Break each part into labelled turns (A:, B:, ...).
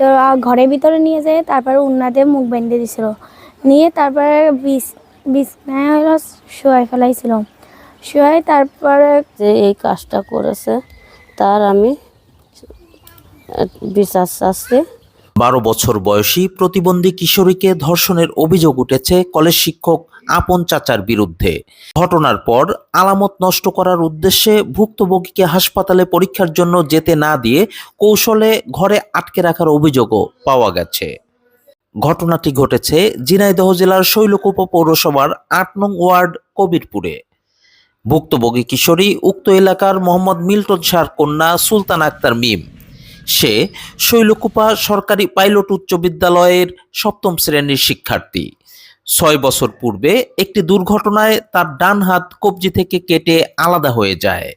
A: তো ঘরের ভিতরে নিয়ে যেয়ে, তারপরে উন্নাতে মুখ বেঁধে দিছিল। নিয়ে তারপরে বিষ শোয়াই ফেলাইছিল। শুয়াই তারপরে
B: যে এই কাজটা করেছে, তার আমি বিশ্বাস চাচ্ছি।
C: বারো বছর বয়সী প্রতিবন্ধী কিশোরীকে ধর্ষণের অভিযোগ উঠেছে কলেজ শিক্ষক আপন চাচার বিরুদ্ধে। ঘটনার পর আলামত নষ্ট করার উদ্দেশ্যে ভুক্তভোগীকে হাসপাতালে পরীক্ষার জন্য যেতে না দিয়ে কৌশলে ঘরে আটকে রাখার অভিযোগও পাওয়া গেছে। ঘটনাটি ঘটেছে ঝিনাইদহ জেলার শৈলকুপা পৌরসভার আট নং ওয়ার্ড কবিরপুরে। ভুক্তভোগী কিশোরী উক্ত এলাকার মোহাম্মদ মিল্টন শাহর কন্যা সুলতান আক্তার মিম। সে শৈলকুপা সরকারি পাইলট উচ্চ বিদ্যালয়ের সপ্তম শ্রেণির শিক্ষার্থী। ছয় বছর পূর্বে একটি দুর্ঘটনায় তার ডান হাত কবজি থেকে কেটে আলাদা হয়ে যায়।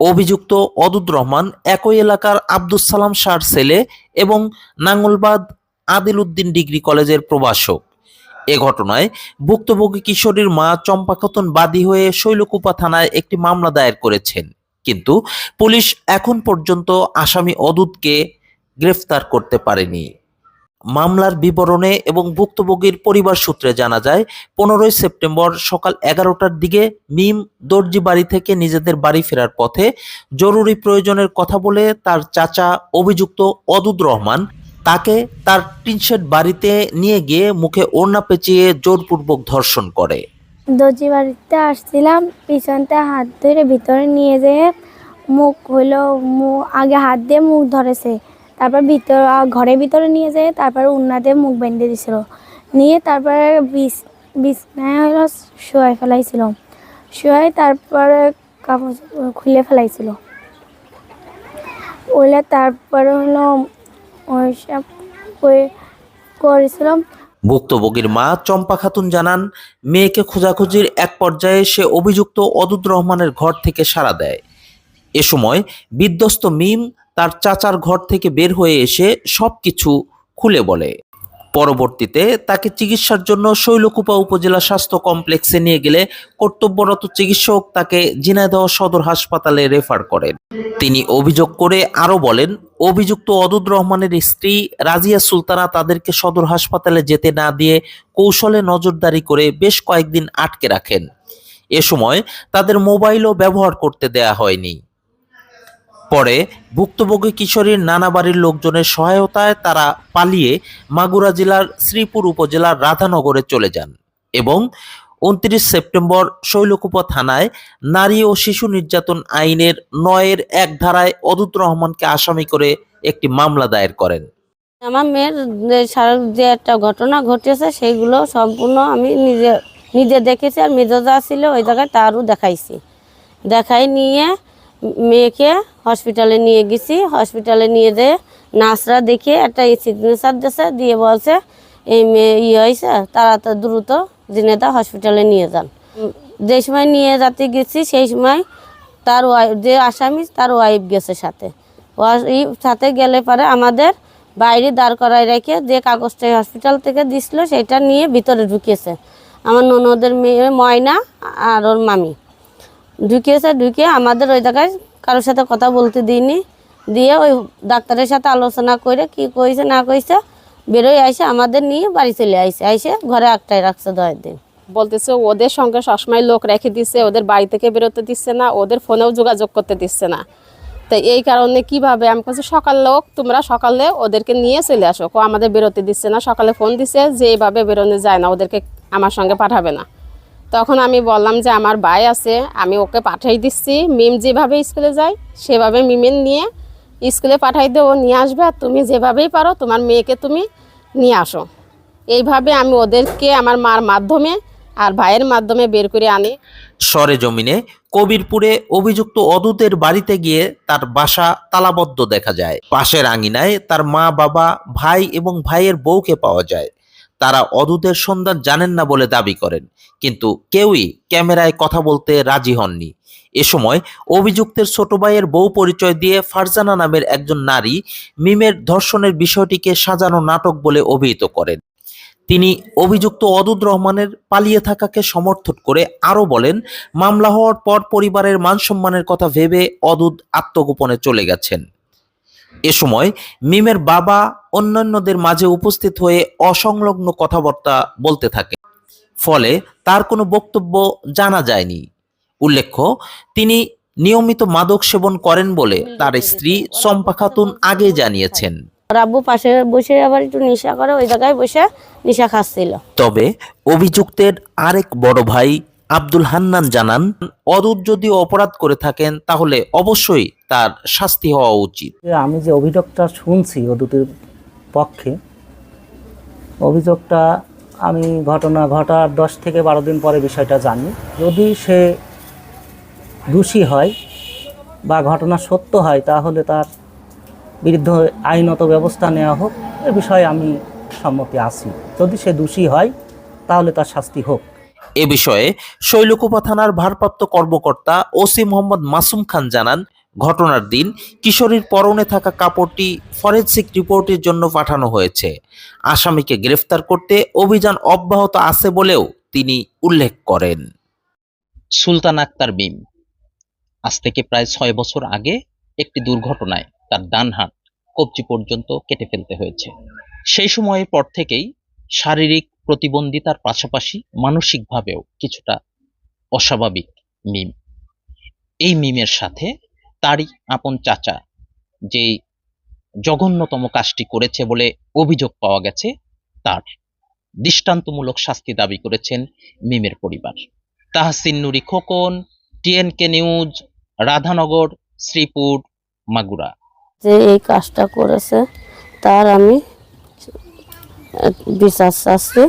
C: অভিযুক্ত অদুদ রহমান একই এলাকার আব্দুস সালাম শাহর ছেলে এবং নাঙ্গলবাদ আদিল উদ্দিন ডিগ্রি কলেজের প্রভাষক। এ ঘটনায় ভুক্তভোগী কিশোরীর মা চম্পা খাতুন বাদী হয়ে শৈলকুপা থানায় একটি মামলা দায়ের করেছেন। কিন্তু পুলিশ এখন পর্যন্ত আসামি অদূতকে গ্রেফতার করতে পারেনি। মামলার বিবরণে এবং ভুক্তভোগীর পরিবার সূত্রে জানা যায়, পনেরোই সেপ্টেম্বর সকাল এগারোটার দিকে মিম দর্জি বাড়ি থেকে নিজেদের বাড়ি ফেরার পথে জরুরি প্রয়োজনের কথা বলে তার চাচা অভিযুক্ত অদুদ রহমান তাকে তার টিনশেড বাড়িতে নিয়ে গিয়ে মুখে ওড়না পেঁচিয়ে জোরপূর্বক ধর্ষণ করে।
A: দর্জি বাড়িতে আসছিলাম পিছনতে হাত ধরে ভিতরে নিয়ে যেয়ে মুখ হইল মুখ আগে হাত দিয়ে মুখ ধরেছে, তারপর ভিতর ঘরের ভিতরে নিয়ে যেয়ে তারপরে উন্নাতে মুখ বেঁধে দিছিল। নিয়ে তারপরে বিষ বিছনায় হলো শোয়াই ফেলাইছিল। শোয়াই তারপরে কাপড় খুলে ফেলাইছিল। ওইলে তারপরে হলো ওইসব করে- করেছিলাম
C: ভুক্তভোগীর মা চম্পা খাতুন জানান, মেয়েকে খোঁজাখুঁজির এক পর্যায়ে সে অভিযুক্ত অদুদ রহমানের ঘর থেকে সাড়া দেয়। এ সময় বিধ্বস্ত মিম তার চাচার ঘর থেকে বের হয়ে এসে সব কিছু খুলে বলে। পরবর্তীতে তাকে চিকিৎসার জন্য শৈলকুপা উপজেলা স্বাস্থ্য কমপ্লেক্সে নিয়ে গেলে কর্তব্যরত চিকিৎসক তাকে ঝিনাইদহ সদর হাসপাতালে রেফার করেন। তিনি অভিযোগ করে আরও বলেন, অভিযুক্ত অদুদ রহমানের স্ত্রী রাজিয়া সুলতানা তাদেরকে সদর হাসপাতালে যেতে না দিয়ে কৌশলে নজরদারি করে বেশ কয়েকদিন আটকে রাখেন। এ সময় তাদের মোবাইলও ব্যবহার করতে দেয়া হয়নি। পরে ভুক্তভোগী কিশোরীর নানা বাড়ির লোকজনের সহায়তায় তারা পালিয়ে মাগুরা জেলার শ্রীপুর উপজেলার রাধানগরে চলে যান এবং উনত্রিশ সেপ্টেম্বর শৈলকুপা থানায় নারী ও শিশু নির্যাতন আইনের নয়ের এক ধারায় অদুত রহমানকে আসামি করে একটি মামলা দায়ের করেন।
B: আমার মেয়ের যে একটা ঘটনা ঘটেছে সেইগুলো সম্পূর্ণ আমি নিজে নিজে দেখেছি আর মেজদা ছিল ওই জায়গায় তারও দেখাইছি। দেখাই নিয়ে মেয়েকে হসপিটালে নিয়ে গেছি। হসপিটালে নিয়ে যেয়ে নার্সরা দেখে একটা সিগনেচার দিয়েছে দিয়ে বলছে, এই মেয়ে ইয়ে হয়েছে তারা তো দ্রুত জিনেদা হসপিটালে নিয়ে যান। যে সময় নিয়ে যাতে গেছি, সেই সময় তার ওয়াইফ যে আসামি, তার ওয়াইফ গেছে সাথে। ওয়াইফ সাথে গেলে পরে আমাদের বাইরে দাঁড় করায় রেখে যে কাগজটা হসপিটাল থেকে দিছিল, সেটা নিয়ে ভিতরে ঢুকিয়েছে আমার ননদের মেয়ে ময়না আর ওর মামি। ঢুকিয়েছে ঢুকিয়ে আমাদের ওই জায়গায় কারোর সাথে কথা বলতে দিইনি। দিয়ে ওই ডাক্তারের সাথে আলোচনা করে কি কইছে, না কইছে, বেরোয় আইসে আমাদের নিয়ে বাড়ি চলে আইসে। আইসে ঘরে একটাই রাখছে দশ দিন।
D: বলতেছে, ওদের সঙ্গে সবসময় লোক রেখে দিচ্ছে ওদের বাড়ি থেকে বেরোতে দিচ্ছে না, ওদের ফোনেও যোগাযোগ করতে দিচ্ছে না। তো এই কারণে কীভাবে? আমি বলছি, সকাল লোক, তোমরা সকালে ওদেরকে নিয়ে চলে আসো। আমাদের বেরোতে দিচ্ছে না, সকালে ফোন দিছে যে এইভাবে বেরোনো যায় না, ওদেরকে আমার সঙ্গে পাঠাবে না। তখন আমি বললাম যে, আমার ভাই আছে, আমি ওকে পাঠাই দিচ্ছি। মিম যেভাবে স্কুলে যায়, সেভাবে মিমের নিয়ে স্কুলে পাঠাই ও নিয়ে আসবে। আর তুমি যেভাবেই পারো, তোমার মেয়েকে তুমি নিয়ে আসো। এইভাবে আমি ওদেরকে, আমার মার মাধ্যমে আর ভাইয়ের মাধ্যমে বের করে আনি।
C: সরেজমিনে কবিরপুরে অভিযুক্ত অদূতের বাড়িতে গিয়ে তার বাসা তালাবদ্ধ দেখা যায়। পাশের আঙিনায় তার মা, বাবা, ভাই এবং ভাইয়ের বউকে পাওয়া যায়। তারা অদূতের সন্ধান জানেন না বলে দাবি করেন। কিন্তু কেউই ক্যামেরায় কথা বলতে রাজি হননি। এ সময় অভিযুক্তের ছোট ভাইয়ের বউ পরিচয় দিয়ে ফারজানা নামের একজন নারী মিমের ধর্ষণের বিষয়টিকে সাজানো নাটক বলে অভিহিত করেন। তিনি অভিযুক্ত অদুদ রহমানের পালিয়ে থাকাকে সমর্থন করে আরও বলেন, মামলা হওয়ার পর পরিবারের মান সম্মানের কথা ভেবে অদুদ আত্মগোপনে চলে গেছেন। এ সময় মিমের বাবা অন্যান্যদের মাঝে উপস্থিত হয়ে অসংলগ্ন কথাবার্তা বলতে থাকে। ফলে তার কোনো বক্তব্য জানা যায়নি। উল্লেখ্য তিনি নিয়মিত মাদক সেবন করেন বলে তার স্ত্রী চম্পা খাতুন আগে জানিয়েছেন।
B: ওর আব্বু পাশে বসে আবার একটু নেশা করে ওই জায়গায় বসে নেশা খাচ্ছিল।
C: তবে অভিযুক্তের আরেক বড় ভাই আব্দুল হান্নান জানান, অদূর যদি অপরাধ করে থাকেন, তাহলে অবশ্যই তার শাস্তি হওয়া উচিত।
E: আমি যে অভিযোগটা শুনছি অদূতের পক্ষে, অভিযোগটা আমি ঘটনা ঘটার দশ থেকে বারো দিন পরে বিষয়টা জানি। যদি সে দোষী হয় বা ঘটনা সত্য হয়, তাহলে তার বিরুদ্ধে আইনত ব্যবস্থা নেওয়া হোক, এ বিষয়ে আমি সম্মতি আছি। যদি সে দোষী হয়, তাহলে তার শাস্তি হোক।
C: এ বিষয়ে শৈলকুপা থানার ভারপ্রাপ্ত কর্মকর্তা ওসি মোহাম্মদ মাসুম খান জানান, ঘটনার দিন কিশোরীর পরনে থাকা কাপড়টি ফরেনসিক রিপোর্টের জন্য পাঠানো হয়েছে। আসামিকে গ্রেফতার করতে অভিযান অব্যাহত আছে বলেও তিনি উল্লেখ করেন।
F: সুলতান আক্তার মিম আজ থেকে প্রায় ছয় বছর আগে একটি দুর্ঘটনায় তার ডান হাত কবজি পর্যন্ত কেটে ফেলতে হয়েছে। সেই সময়ের পর থেকেই শারীরিক প্রতিবন্ধিতার পাশাপাশি মানসিকভাবেও কিছুটা অস্বাভাবিক মিম। এই মিমের সাথে তারই আপন চাচা যে জঘন্যতম কাজটি করেছে বলে অভিযোগ পাওয়া গেছে, তার দৃষ্টান্তমূলক শাস্তি দাবি করেছেন মিমের পরিবার। Tahsin Nuri Khokon, TNK news, Radhanagar, Sreepur, Magura.
B: যে এই কাজটা করেছে, তার আমি বিচার চাচ্ছি